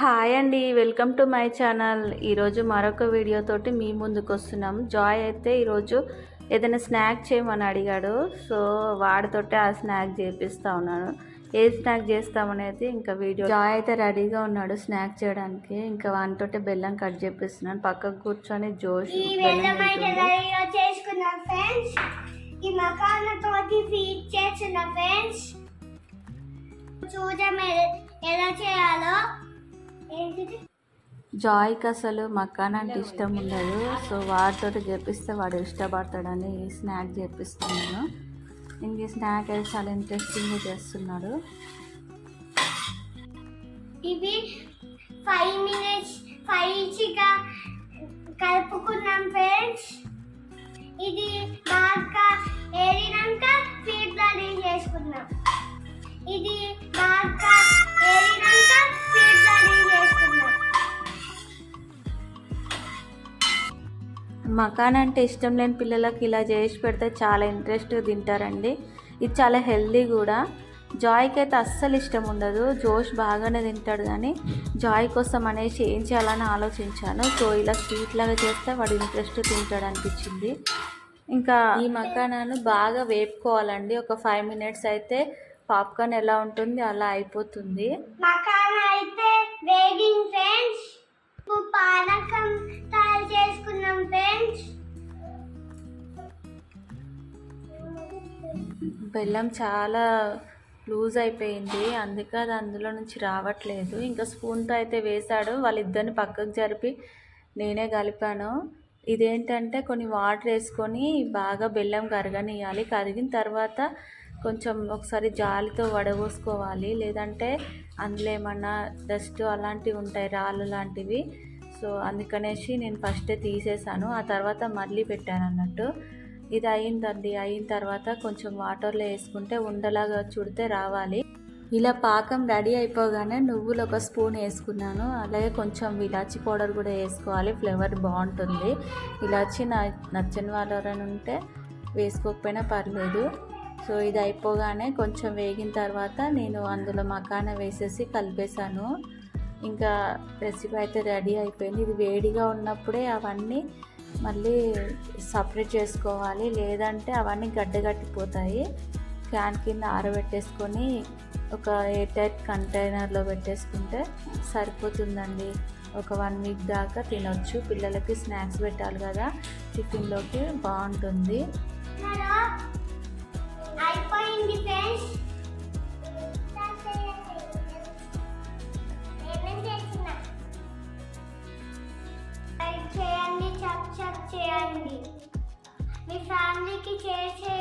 Hi అండి welcome to my channel. ఈరోజు మరొక వీడియో తోటి మీ ముందుకు వస్తున్నాం. జాయ్ అయితే ఈరోజు ఏదైనా స్నాక్ చేయమని అడిగాడు. సో వాడితోటే ఆ స్నాక్ చేపిస్తా ఉన్నాను. ఏ స్నాక్ చేస్తామనేది ఇంకా వీడియో జాయ్ అయితే రెడీగా ఉన్నాడు స్నాక్ చేయడానికి. ఇంకా వానితోటే బెల్లం కట్ చేపిస్తున్నాను. పక్కకు కూర్చొని జోష్ చూద్దాం ఎలా చేయాలో. జాయ్కి అసలు మకాన్ అంటే ఇష్టం ఉండదు. సో వాడితో చేపిస్తే వాడు ఇష్టపడతాడని ఈ స్నాక్ చేపిస్తున్నాను ఇంక స్నాక్ అయితే చాలా ఇంట్రెస్టింగ్గా చేస్తున్నాడు. ఇవి ఫైవ్ మినిట్స్ ఫైవ్గా కలుపుకున్నాం ఫ్రెండ్స్ ఇది బాగా ఏరినాక ఫీడ్ రెడీ చేసుకున్నాం. ఇది మకాన్ అంటే ఇష్టం లేని పిల్లలకి ఇలా చేసి పెడితే చాలా ఇంట్రెస్ట్ తింటారండి. ఇది చాలా హెల్దీ కూడా. జాయ్కి అయితే అస్సలు ఇష్టం ఉండదు. జోష్ బాగానే తింటాడు కానీ జాయ్ కోసం అనేసి ఏం చేయాలని ఆలోచించాను. సో ఇలా స్వీట్ లాగా చేస్తే వాడు ఇంట్రెస్ట్ తింటాడు అనిపించింది. ఇంకా ఈ మకానాను బాగా వేపుకోవాలండి. ఒక ఫైవ్ మినిట్స్ అయితే పాప్కార్న్ ఎలా ఉంటుంది అలా అయిపోతుంది. అయితే వేగింగ్ ఫ్రెండ్స్. పానకం తయారు బెల్లం చాలా లూజ్ అయిపోయింది. అందుకే అది అందులో నుంచి రావట్లేదు. ఇంకా స్పూన్తో అయితే వేశాడు. వాళ్ళిద్దరిని పక్కకు జరిపి నేనే కలిపాను. ఇదేంటంటే కొన్ని వాటర్ వేసుకొని బాగా బెల్లం కరగనియాలి కరిగిన తర్వాత కొంచెం ఒకసారి జాలితో వడబోసుకోవాలి. లేదంటే అందులో ఏమన్నా డస్ట్ అలాంటివి ఉంటాయి రాళ్ళు లాంటివి. సో అందుకనేసి నేను ఫస్టే తీసేసాను ఆ తర్వాత మళ్ళీ పెట్టాను అన్నట్టు. ఇది అయిందండి అయిన తర్వాత కొంచెం వాటర్లో వేసుకుంటే ఉండలాగా చుడితే రావాలి. ఇలా పాకం రెడీ అయిపోగానే నువ్వులు ఒక స్పూన్ వేసుకున్నాను. అలాగే కొంచెం ఇలాచి పౌడర్ కూడా వేసుకోవాలి. ఫ్లేవర్ బాగుంటుంది. ఇలాచి నా నచ్చని వాళ్ళని ఉంటే వేసుకోకపోయినా పర్లేదు. సో ఇది అయిపోగానే కొంచెం వేగిన తర్వాత నేను అందులో మకాన వేసేసి కలిపేశాను. ఇంకా రెసిపీ అయితే రెడీ అయిపోయింది. ఇది వేడిగా ఉన్నప్పుడే అవన్నీ మళ్ళీ సపరేట్ చేసుకోవాలి. లేదంటే అవన్నీ గడ్డగట్టిపోతాయి ఫ్యాన్ కింద ఆరబెట్టేసుకొని ఒక ఎయిర్ టైట్ కంటైనర్లో పెట్టేసుకుంటే సరిపోతుందండి. ఒక వన్ వీక్ దాకా తినొచ్చు. పిల్లలకి స్నాక్స్ పెట్టాలి కదా. టిఫిన్లోకి బాగుంటుంది. అయిపోయింది ఫ్రెండ్స్. చేయండి సబ్స్క్రైబ్ చేయండి మీ ఫ్యామిలీకి షేర్ చేయొచ్చుగా